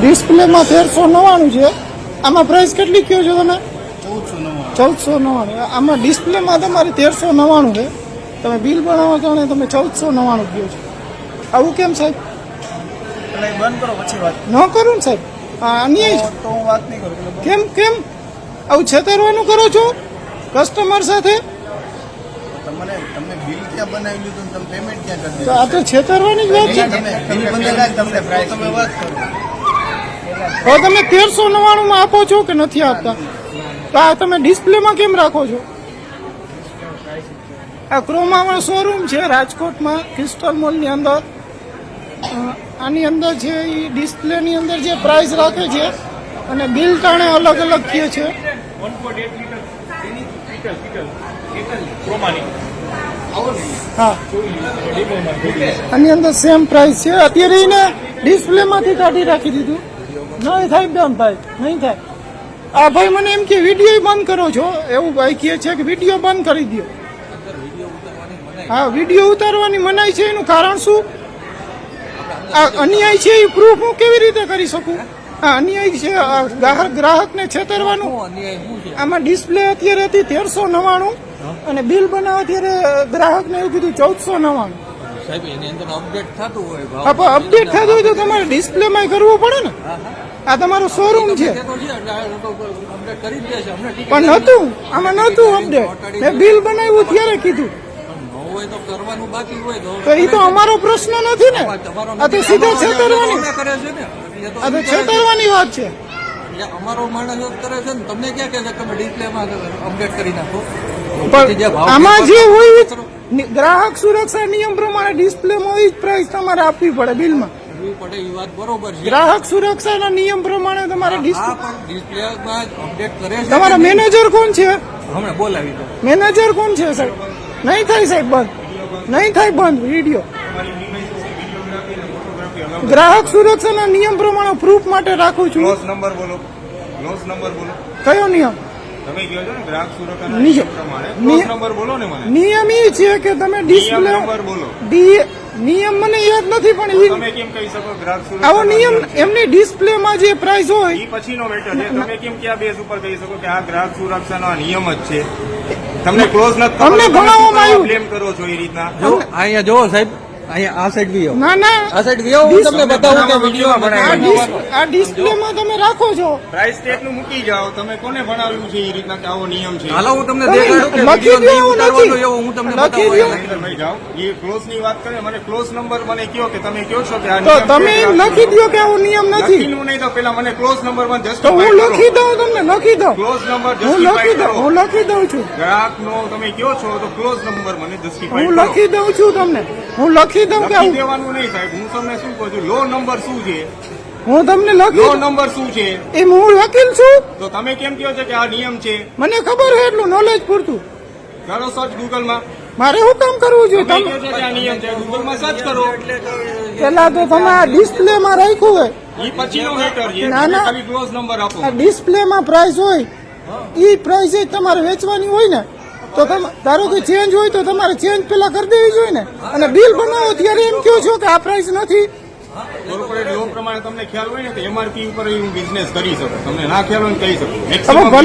ડિસ્પ્લેમાં તેરસો નવ્વાણું છે. આમાં પ્રાઇસ કેટલી કયો છો તમે? ચૌદસો નવ્વાણું. આમાં ડિસ્પ્લેમાં તમારે તેરસો નવ્વાણું છે. તમે બિલ બનાવવા કારણે તમે ચૌદસો નવ્વાણું કહો છો. આવું કેમ સાહેબ? બંધ કરો પછી વાત ન કરું ને સાહેબ. અન્યાય. તો હું વાત નહીં કરું કેમ કેમ? આવું છેતરવાનું કરો છો? કસ્ટમર સાથે? તમને તમને બિલ ક્યાં બનાવી દીધું તમે પેમેન્ટ ક્યાં કરી તો આ તો છેતરવાની જ વાત છે. તમે બિલ બનાવી તમને પ્રાઇસ તમે વાત કરો. હવે તમે તેરસો નવ્વાણુંમાં આપો છો કે નથી આપતા? તો આ તમે ડિસ્પ્લેમાં કેમ રાખો છો? આ ક્રોમામાં શોરૂમ છે રાજકોટમાં ક્રિસ્ટલ મોલની અંદર. આની અંદર છે એ ડિસ્પ્લેની અંદર જે પ્રાઇસ રાખે છે અને બિલ ટાણે અલગ અલગ કહે છે. હા. આની અંદર સેમ પ્રાઇસ છે. અત્યારે એને ડિસ્પ્લેમાંથી કાઢી રાખી દીધું. નહીં થાય બેન ભાઈ નહીં થાય. આ ભાઈ મને એમ કે વીડિયો બંધ કરો છો. એવું ભાઈ કહે છે કે વીડિયો બંધ કરી દો હા વીડિયો ઉતારવાની મનાઈ છે. એનું કારણ શું? આ અન્યાય છે એ પ્રૂફ હું કેવી રીતે કરી શકું? આ અન્યાય છે આ ગ્રાહક ગ્રાહકને છેતરવાનું. આમાં ડિસ્પ્લે અત્યારે હતી તેરસો નવ્વાણું અને બિલ બનાવવા અત્યારે ગ્રાહકને એવું કીધું ચૌદસો નવ્વાણું. અપડેટ થતું હોય અપડેટ થતું હોય તો તમારે ડિસ્પ્લેમાં કરવું પડે ને? આ તમારો શોરૂમ છે. પણ નતું આમાં નતું અપડેટ મેં બિલ બનાવ્યું ત્યારે કીધું. તો એ તો અમારો પ્રશ્ન નથી ને? આ તો સીધા છેતરવાની. આ તો. છેતરવાની વાત છે. અમારો માણસ કરે છે ને તમને ક્યાં કહે છે કે તમે ડિસ્પ્લેમાં અપડેટ કરી નાખો? પણ આમાં જે હોય ગ્રાહક સુરક્ષા નિયમ પ્રમાણે ડિસ્પ્લેમાં હોય જ પ્રાઇસ તમારે આપવી પડે બિલમાં. પડે એ વાત બરોબર છે. ગ્રાહક સુરક્ષાના નિયમ પ્રમાણે તમારે ડિસ્પ્લેમાં અપડેટ કરે છે તમારા મેનેજર કોણ છે? હમણાં બોલાવી દો. મેનેજર કોણ છે સાહેબ? નહીં થાય સાહેબ બંધ. નહીં થાય બંધ વીડિયો. ગ્રાહક સુરક્ષાના નિયમ પ્રમાણે પ્રૂફ માટે રાખું છું. ક્લોઝ નંબર બોલો. ક્લોઝ નંબર બોલો. કયો નિયમ? તમે કહો છો ને ગ્રાહક સુરક્ષાના નિયમ. પ્રમાણે. ક્લોઝ નંબર બોલો ને મને. નિયમ એ છે કે તમે નિયમ ડિસ્પ્લે નંબર બોલો. નિયમ મને યાદ નથી પણ તમે કેમ કહી શકો ગ્રાહક આવો નિયમ એમની ડિસ્પ્લેમાં જે પ્રાઇસ હોય એ પછીનો મેટર છે. તમે કેમ ક્યાં બેઝ ઉપર કહી શકો કે આ ગ્રાહક સુરક્ષાનો આ નિયમ જ છે? તમને ક્લોઝ નથી ખબર અમને તો તમે ભણાવવામાં આવ્યું. બ્લેમ કરો છો એ રીતના? અહીંયા જોવો સાહેબ અહીંયા આ સાઈડ બી ના ના. આ સાઈડ બી હું તમને બતાવું કે વિડીયોમાં બનાવ્યો ડિસ- આ ડિસ્પ્લેમાં તમે રાખો છો. પ્રાઇસ ટેગનું મૂકી જાઓ. તમે કોને ભણાવ્યું છે એ રીતના કે આવો નિયમ છે? હાલો હું તમને દેખાડું કે લખી દો, નહીં ઉતારવાનો નથી. એવો હું તમને બતાવું ભાઈ જાઓ. એ ક્લોઝની વાત કરે મને ક્લોઝ નંબર મને કયો કે તમે કયો છો કે આ તો તમે લખી દો કે આવો નિયમ નથી. લખીનું નહીં તો પેલા મને ક્લોઝ નંબર મને જસ્ટિફાઈ હું લખી દઉં તમને લખી દઉં. ક્લોઝ નંબર હું લખી જસ્ટિફાઈ દઉં હું લખી દઉં છું. ગ્રાહક નો તમે કયો છો તો ક્લોઝ નંબર મને જસ્ટિફાઈ હું લખી દઉં છું તમને. હું લખી દઉં કે લખી આવું. દેવાનું નહીં સાહેબ. હું તમને શું કહું છું? લો નંબર શું છે? હું તમને લો લખી લો નંબર શું છે? એ હું વકીલ છું. તો તમે કેમ કહો છો કે આ નિયમ છે? મને ખબર છે એટલું નોલેજ પૂરતું. કરો સર્ચ ગૂગલમાં મારે શું કામ કરવું જોઈએ? તમે તમે કહો છો કે આ નિયમ છે. ગૂગલમાં સર્ચ કરો. પેલા તો તમે આ ડિસ્પ્લેમાં રાખ્યું હોય. ઈ પછીનો હેટર છે. ના, ના. ક્લોઝ નંબર આપો. આ ડિસ્પ્લેમાં પ્રાઇસ હોય. એ પ્રાઇસ જ તમારે વેચવાની હોય ને. તો ધારો કે ચેન્જ હોય તો તમારે ચેન્જ પેલા કરી દેવી જોઈએ ને. અને બિલ બનાવો ત્યારે એમ કહો છો કે આ પ્રાઇસ નથી. કોર્પોરેટ લો પ્રમાણે તમને ખ્યાલ હોય ને તો એમઆરપી ઉપર હું બિઝનેસ કરી શકું. તમને ના ખ્યાલ હોય કહી શકું.